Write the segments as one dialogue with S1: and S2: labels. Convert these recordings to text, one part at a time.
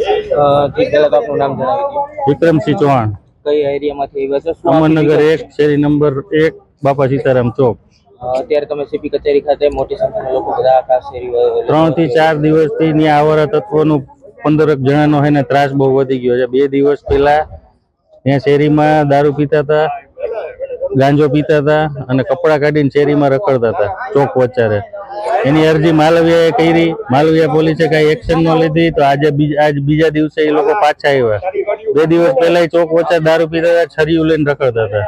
S1: જી આપનું નામ જણાવી
S2: વિક્રમસિંહ ચૌહાણ.
S1: કઈ એરિયામાંથી આવ્યા છો
S2: અમરનગર? એક શેરી નંબર એક બાપા સીતારામ ચોક.
S1: અત્યારે તમે સીપી કચેરી ખાતે મોટી સંખ્યામાં લોકો બધા આખા શેરી
S2: ત્રણથી ચાર દિવસથી ની આવરા તત્વોનું પંદરક જણાનો હે ને ત્રાસ બહુ વધી ગયો છે. બે દિવસ પહેલા ત્યાં શેરીમાં દારૂ પીતા હતા ગાંજો પીતા હતા અને કપડાં કાઢીને શેરીમાં રખડતા હતા ચોક વચારે એની અરજી માલવીયાએ કરી, માલવીયા પોલીસે કઈ એક્શન ન લીધી તો આજે આજ બીજા દિવસે એ લોકો પાછા આવ્યા. બે દિવસ પહેલા ચોક વચ્ચે દારૂ પીતા હતા, છરીયું લઈને રખડતા હતા.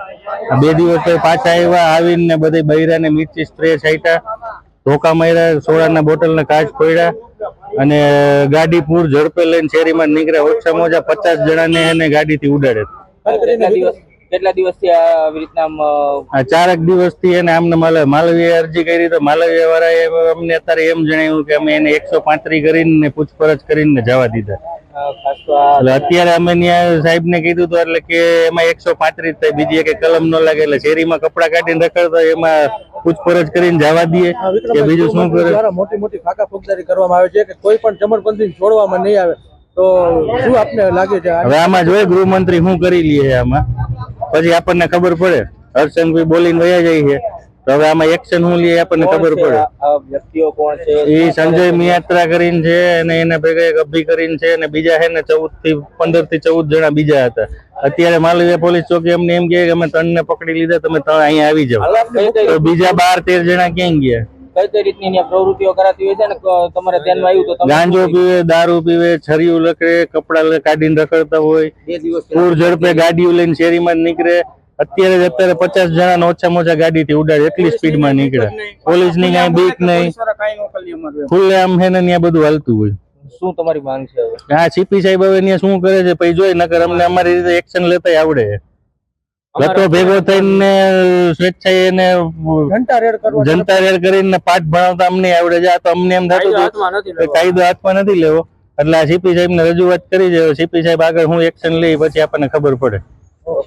S2: બે દિવસ પછી આવ્યા, આવીને બધી બૈરાને મિર્ચી સ્પ્રે છાંટ્યા, ધોકા માર્યા, સોડાના બોટલના કાચ ફોડ્યા અને ગાડી પૂર ઝડપે લઈને શેરીમાં નીકળ્યા. ઓછામાં ઓછા પચાસ જણાને એને ગાડીથી ઉડાડે
S1: કેટલા દિવસ કેટલા દિવસથી આવી રીતના
S2: ચારક દિવસથી એને આમને માલ માલવીએ અરજી કરી તો માલવીય વાળાએ અમને અત્યારે એમ જણાવ્યું કે અમે એને એકસો પાંત્રી કરીને પૂછપરછ કરીને જવા દીધા. એટલે અત્યારે અમે ત્યાં સાહેબ ને કીધું તો એટલે કે એમાં એકસો પાંત્રીસ થાય બીજી એક કલમ ન લાગે એટલે શેરીમાં કપડા કાઢીને રખડતો એમાં પૂછપરછ કરીને જવા દઈએ. કે બીજું શું કરે?
S3: મોટી મોટી ફાકા ફોજદારી કરવામાં આવે છે કે કોઈ પણ જમણપંથી છોડવામાં નહીં આવે. તો શું આપને લાગે છે?
S2: હવે આમાં જોઈએ ગૃહમંત્રી શું કરી લઈએ આમાં? પછી આપણને ખબર પડે. હર્ષંગભાઈ બોલીને વયા જાય છે. તો હવે આમાં એક્શન શું લે આપણને ખબર પડે.
S1: આ- આ વ્યક્તિઓ કોણ છે?
S2: એ સંજય મિયાત્રા કરીને છે અને એના ભેગા એક અભી કરીને છે અને બીજા છે ને ચૌદથી પંદરથી ચૌદ જણા બીજા હતા. અત્યારે માલવીયા પોલીસ ચોકી અમને એમ કે અમે ત્રણ ને પકડી લીધા તમે ત્રણ અહીંયા આવી જાઓ. બીજા બાર તેર જણા ક્યાં ગયા?
S1: કઈ કઈ રીતની અહીંયા પ્રવૃત્તિઓ કરાતી હોય છે ને તમારે ધ્યાનમાં આવ્યું તો
S2: ગાંજો પીવે દારૂ પીવે છરીયું લકડે કપડા કાઢીને રખડતા હોય.
S1: બે દિવસ
S2: પૂર ઝડપે ગાડીઓ લઈને શેરીમાં નીકળે. અત્યારે જ અત્યારે પચાસ જણા ઓછામાં ઓછા ગાડી થી ઉડાડે એટલી સ્પીડમાં નીકળે. પોલીસની કઈ બીક નહીં. ખુલ્લે આમ છે ને ત્યાં બધું હાલતું હોય.
S1: શું તમારી માંગ છે
S2: હા સીપી સાહેબ હવે ત્યાં શું કરે છે પછી જોઈ નકર અમને અમારી રીતે એક્શન લેતા આવડે. લતો ભેગો થઈને સ્વેચ્છાએ એને
S3: જનતા રેડ કરવા
S2: જનતા રેડ કરીને પાઠ ભણાવતા અમને આવડે છે. આ તો અમને એમ થતું કાયદો હાથમાં નથી લેવો. એટલે આ સીપી સાહેબ ને રજૂઆત કરી છે. સીપી સાહેબ આગળ હું એક્શન લઈ પછી આપણને ખબર પડે.